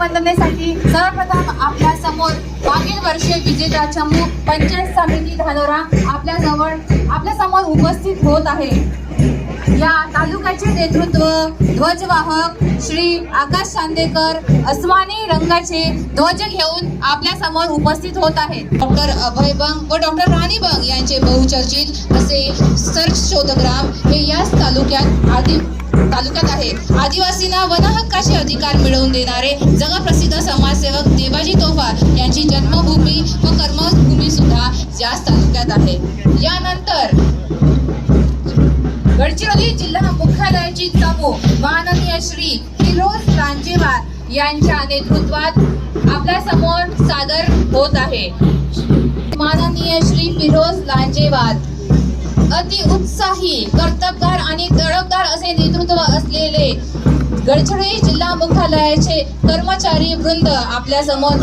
मानवंदनेसाठी सर्वप्रथम आपल्यासमोर मागील वर्षी विजेता चमू पंचायत समिती धानोरा आपल्या जवळ आपल्यासमोर उपस्थित होत आहे. या तालुक्याचे नेतृत्व ध्वजवाहक श्री आकाश चांदेकर अस्मानी रंगाचे ध्वज घेऊन आपल्यासमोर उपस्थित होत आहेत. डॉक्टर अभय बंग व डॉक्टर राणी बंग यांचे बहुचर्चित असे सर्च शोधग्राम हे याच तालुक्यात आधी तालुक्यात आहे. आदिवासींना वनहक्काचे अधिकार मिळवून देणारे जगप्रसिद्ध समाजसेवक देवाजी तोफार यांची जन्मभूमी व कर्मभूमी सुद्धा याच तालुक्यात आहे. यानंतर गडचिरोली जिल्हा मुख्यालयाची चमू माननीय श्री फिरोज रांजेवार यांच्या नेतृत्वात आपल्यासमोर सादर होत आहे. माननीय श्री फिरोज लांजेवार अति उत्साही कर्तबगार आणि तडफदार असे नेतृत्व असलेले गडचिरोली जिल्हा मुख्यालयाचे कर्मचारी वृंद आपल्यासमोर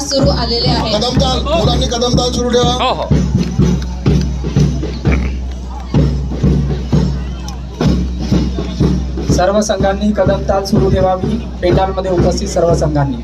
सुरू आलेले आहेत. कदमताल मुलांनी कदमताल सुरू ठेवा. हो हो. सर्व संघांनी कदमताल सुरू ठेवावी. पेंडालमध्ये उपस्थित सर्व संघांनी.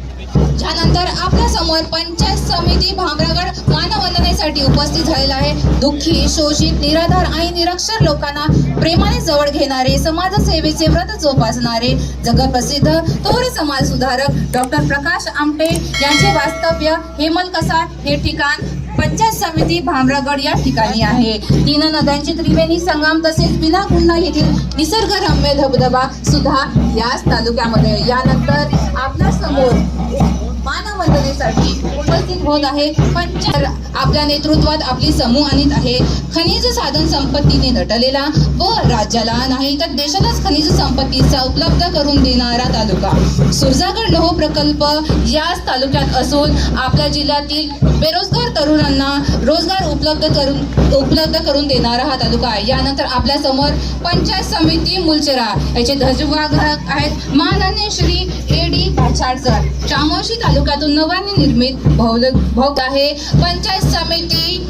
त्यानंतर आपल्यासमोर पंचायत समिती भामरागड मानवंदनेसाठी उपस्थित झालेला आहे. दुःखी शोषित निराधार आणि निरक्षर लोकांना प्रेमाने जवळ घेणारे समाजसेवेचे व्रत जोपासणारे जगप्रसिद्ध थोर समाज सुधारक डॉक्टर प्रकाश आमटे यांचे वास्तव्य हेमल कसार हे ठिकाण पंचायत समिती भामरागड या ठिकाणी आहे. तीन नद्यांची त्रिवेणी संगम तसेच बिलाकुंडा येथील निसर्गरम्य धबधबा सुद्धा याच तालुक्यामध्ये. यानंतर आपल्यासमोर मानवंदनेसाठी उपस्थित होत आहे. पंचायत आपल्या नेतृत्वात आपली समूह आणत आहे खनिज साधन संपत्तीने नटलेला व राज्याला नाही तर देशालाच खनिज संपत्तीचा उपलब्ध करून देणारा तालुका. सुरजागड लोह प्रकल्प याच तालुक्यात असून आपल्या जिल्ह्यातील बेरोजगार तरुणांना रोजगार उपलब्ध करून उपलब्ध करून देणारा हा तालुका आहे. यानंतर आपल्यासमोर पंचायत समिती मुलचरा याचे ध्वजवाहक आहेत माननीय श्री ए डी भाछाडकर चामोशी तालुक्यातून नव्याने निर्मित भौलक भोग आहे. पंचायत समिती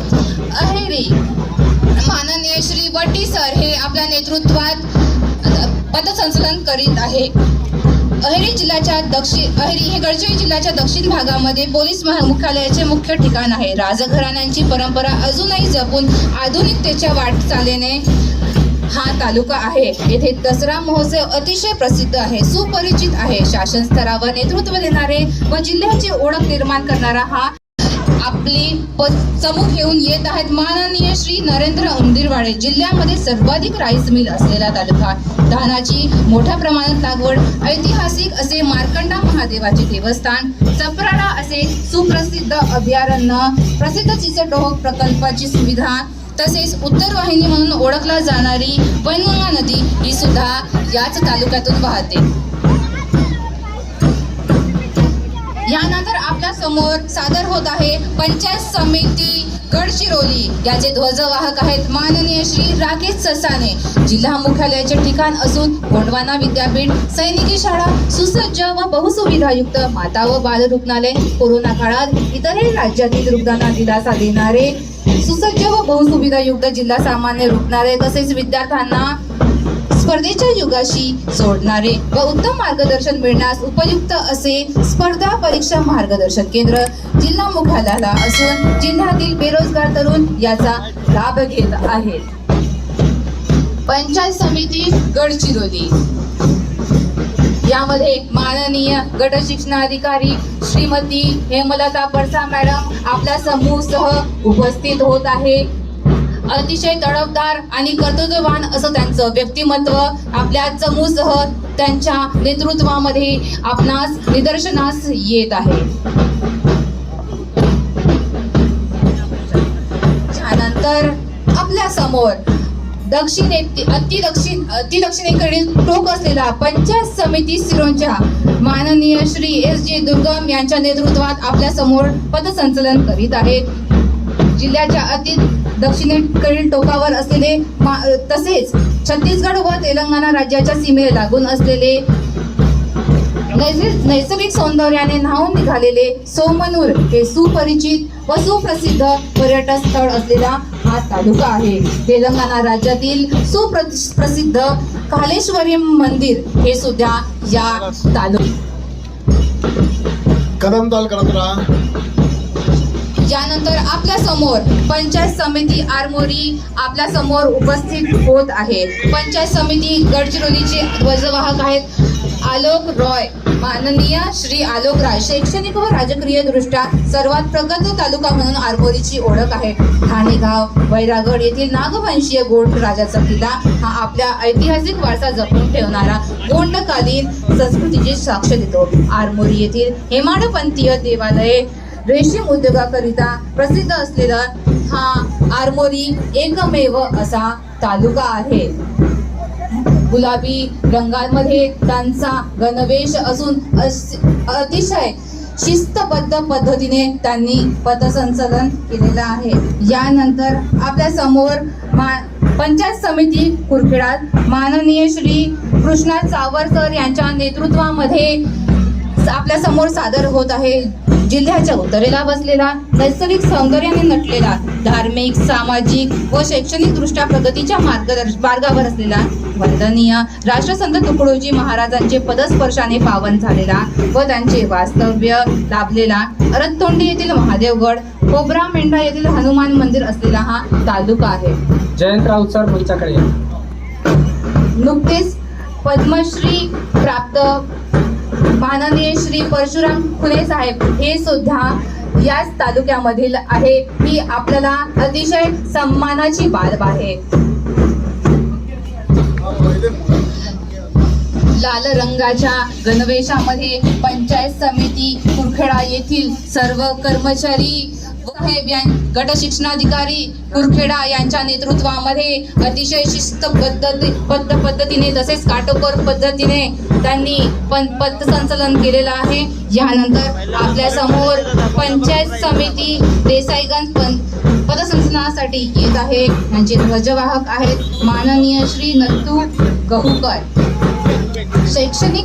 अहेरी. माननीय श्री वड्डी सर हे आपल्या नेतृत्वात अ, पथसंचलन करीत आहे. अहेरी जिल्ह्याच्या दक्षिण अहेरी हे गडचिरोली जिल्ह्याच्या दक्षिण भागामध्ये पोलीस महा- मुख्यालयाचे मुख्य ठिकाण आहे. राजघराण्यांची परंपरा अजूनही जपून आधुनिकतेच्या वाटचालीने हा तालुका आहे. येथे दसरा महोत्सव अतिशय प्रसिद्ध आहे. सुपरिचित आहे. शासन स्तरावर नेतृत्व देणारे व जिल्ह्याची ओळख निर्माण करणारा हा आपली प- चमूक घेऊन येत आहेत माननीय श्री नरेंद्र उंदीरवाडे जिल्ह्यामध्ये सर्वाधिक राईस मिल असलेला तालुका. धानाची मोठ्या प्रमाणात लागवड ऐतिहासिक असे मार्कंडा महादेवाचे देवस्थान चपराडा असे सुप्रसिद्ध अभयारण्य प्रसिद्ध चिचटोह प्रकल्पाची सुविधा तसेच उत्तर वाहिनी म्हणून ओळखला जाणारी पैनगंगा नदी ही सुद्धा याच तालुक्यातून वाहते. यानंतर आपल्यासमोर सादर होत आहे पंचायत समिती गडचिरोली. याचे ध्वजवाहक आहेत माननीय श्री राकेश ससाने. जिल्हा मुख्यालयाचे ठिकाण असून गोंडवाना विद्यापीठ सैनिकी शाळा सुसज्ज व बहुसुविधायुक्त माता व बाल रुग्णालय कोरोना काळात इतरही राज्यातील रुग्णांना दिलासा देणारे सुसज्ज व बहुसुविधायुक्त जिल्हा सामान्य रुग्णालय तसेच विद्यार्थ्यांना स्पर्धेच्या युगाशी जोडणारे व उत्तम मार्गदर्शन मिळण्यास उपयुक्त असे स्पर्धा परीक्षा मार्गदर्शन केंद्र जिल्हा मुख्यालयाला असून जिल्ह्यातील बेरोजगार तरुण याचा लाभ घेत आहेत. पंचायत समिती गडचिरोली. यामध्ये माननीय गट शिक्षणाधिकारी श्रीमती हेमलता परसा मॅडम आपल्या समूहसह उपस्थित होत आहे. अतिशय तडफदार आणि कर्तृत्ववान असं त्यांचं व्यक्तिमत्व आपल्या चमूसह त्यांच्या नेतृत्वामध्ये आपणास निदर्शनास येत आहे. त्यानंतर आपल्यासमोर दक्षिणे अतिदक्षिण अतिदक्षिणेकडील टोक असलेला पंचायत समिती सिरोंच्या माननीय श्री एस जे दुर्गम यांच्या नेतृत्वात आपल्यासमोर पदसंचलन करीत आहेत. जिल्ह्याच्या अति दक्षिणेकडील टोकावर असलेले तसेच छत्तीसगड व तेलंगणा राज्याच्या सीमेला लागून असलेले नैसर्गिक सौंदर्याने न्हावून निघालेले सोमनूर हे सुपरिचित व सुप्रसिद्ध पर्यटन स्थळ असलेला हा तालुका आहे. तेलंगणा राज्यातील सुप्रसिद्ध कालेश्वरी मंदिर हे सुद्धा या तालुक्यात कदमताल करत यानंतर आपल्यासमोर पंचायत समिती आरमोरी आपल्यासमोर उपस्थित होत आहे. पंचायत समिती गडचिरोलीचे ध्वजवाहक आहेत आलोक रॉय माननीय श्री आलोक राय. शैक्षणिक व राजकीय दृष्ट्या सर्वात प्रगत तालुका म्हणून आरमोरीची ओळख आहे. ठाणेगाव वैरागड येथील नागवंशीय गोंड राजाचा किल्ला हा आपल्या ऐतिहासिक वारसा जपून ठेवणारा गोंडकालीन संस्कृतीची साक्ष देतो. आरमोरी येथील हेमाडपंथीय देवालये रेशीम उद्योगाकरिता प्रसिद्ध असलेला हा आरमोरी एकमेव असा तालुका आहे. गुलाबी रंगांमध्ये त्यांचा गणवेश असून अस- अतिशय शिस्तबद्ध पद्धतीने त्यांनी पथसंचलन केलेलं आहे. यानंतर आपल्यासमोर मा पंचायत समिती कुरखेडात माननीय श्री कृष्णा सावरकर यांच्या नेतृत्वामध्ये आपल्यासमोर सादर होत आहे. जिल्ह्याच्या उत्तरेला बसलेला नैसर्गिक सौंदर्याने नटलेला धार्मिक सामाजिक व शैक्षणिक दृष्ट्या प्रगतीच्या मार्गदर्श मार्गावर असलेला वंदनीय राष्ट्रसंत तुकडोजी महाराजांचे पदस्पर्शाने पावन झालेला व त्यांचे वास्तव्य लाभलेला रत्तोंडी येथील महादेवगड कोबरा मेंढा येथील हनुमान मंदिर असलेला हा तालुका आहे जयंत राऊत सर तुमच्याकडे. नुकतेच पद्मश्री प्राप्त माननीय श्री परशुराम खुले साहेब हे सुद्धा याच तालुक्यामधील आहे. ही आपल्याला अतिशय सन्मानाची बाब आहे. लाल रंगाच्या गणवेशामध्ये पंचायत समिती कुरखेडा येथील सर्व कर्मचारी गट शिक्षणाधिकारी कुरखेडा यांच्या नेतृत्वामध्ये अतिशय शिस्तबद्ध बद्ध पद्धतीने तसेच काटोकोर पद्धतीने त्यांनी पण पथसंचलन केलेलं आहे. यानंतर आपल्यासमोर पंचायत समिती देसाईगंज पण पथसंचलनासाठी येत आहे. यांचे ध्वजवाहक आहेत माननीय श्री नत्तू गहुकर. शैक्षणिक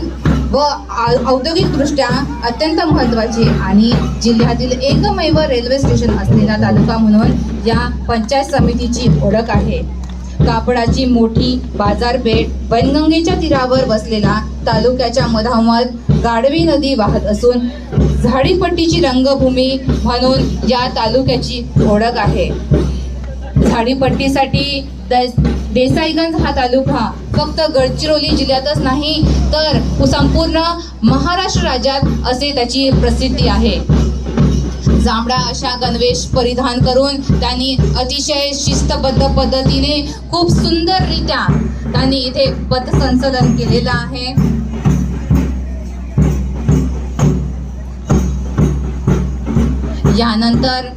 व आ- औद्योगिकदृष्ट्या अत्यंत महत्त्वाची आणि जिल्ह्यातील एकमेव रेल्वे स्टेशन असलेला तालुका म्हणून या पंचायत समितीची ओळख आहे. कापडाची मोठी बाजारपेठ वैनगंगेच्या तीरावर वसलेला तालुक्याच्या मधामध गाढवी नदी वाहत असून झाडीपट्टीची रंगभूमी म्हणून या तालुक्याची ओळख आहे. झाडीपट्टीसाठी देसाईगंज हा तालुका फक्त गडचिरोली जिल्ह्यातच नाही तर संपूर्ण महाराष्ट्र राज्यात असे त्याची प्रसिद्धी आहे. जांभळा अशा गणवेश परिधान करून त्यांनी अतिशय शिस्तबद्ध पद्धतीने खूप सुंदररित्या त्यांनी इथे पथसंचलन केलेलं आहे. यानंतर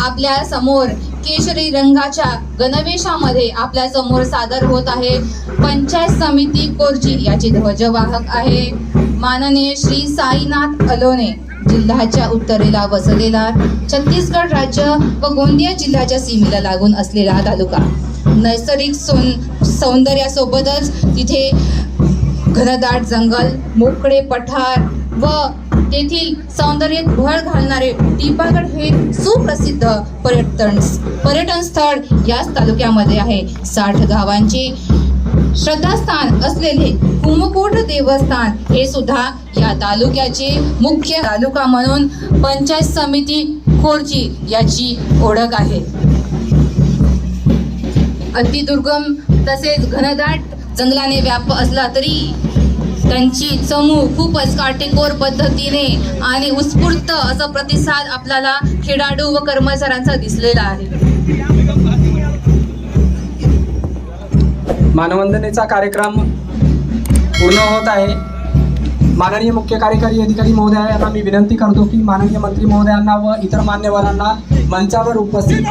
आपल्यासमोर केशरी रंगाच्या गणवेशामध्ये आपल्यासमोर सादर होत आहे. पंचायत समिती कोरची याची ध्वजवाहक आहे. माननीय श्री साईनाथ अलोने जिल्ह्याच्या उत्तरेला वसलेला छत्तीसगड राज्य व गोंदिया जिल्ह्याच्या सीमेला लागून असलेला तालुका. नैसर्गिक सौं सौंदर्यासोबतच तिथे घनदाट जंगल मोकळे पठार व तेथील सौंदर्यात भर घालणारे टिपागड हे सुप्रसिद्ध पर्यटन पर्यटन स्थळ याच तालुक्यामध्ये आहे. साठ गावांचे श्रद्धास्थान असलेले कुमकोट देवस्थान हे सुद्धा या तालुक्याचे मुख्य तालुका म्हणून पंचायत समिती खोरची याची ओळख आहे. अतिदुर्गम तसेच घनदाट जंगलाने व्याप असला तरी त्यांची चमू खूपच काटेकोर पद्धतीने आणि उत्स्फूर्त असा प्रतिसाद आपल्याला खेळाडू व कर्मचाऱ्यांचा दिसलेला आहे. मानवंदनेचा कार्यक्रम पूर्ण होत आहे. माननीय मुख्य कार्यकारी अधिकारी महोदयांना मी विनंती करतो की माननीय मंत्री महोदयांना व इतर मान्यवरांना मंचावर उपस्थित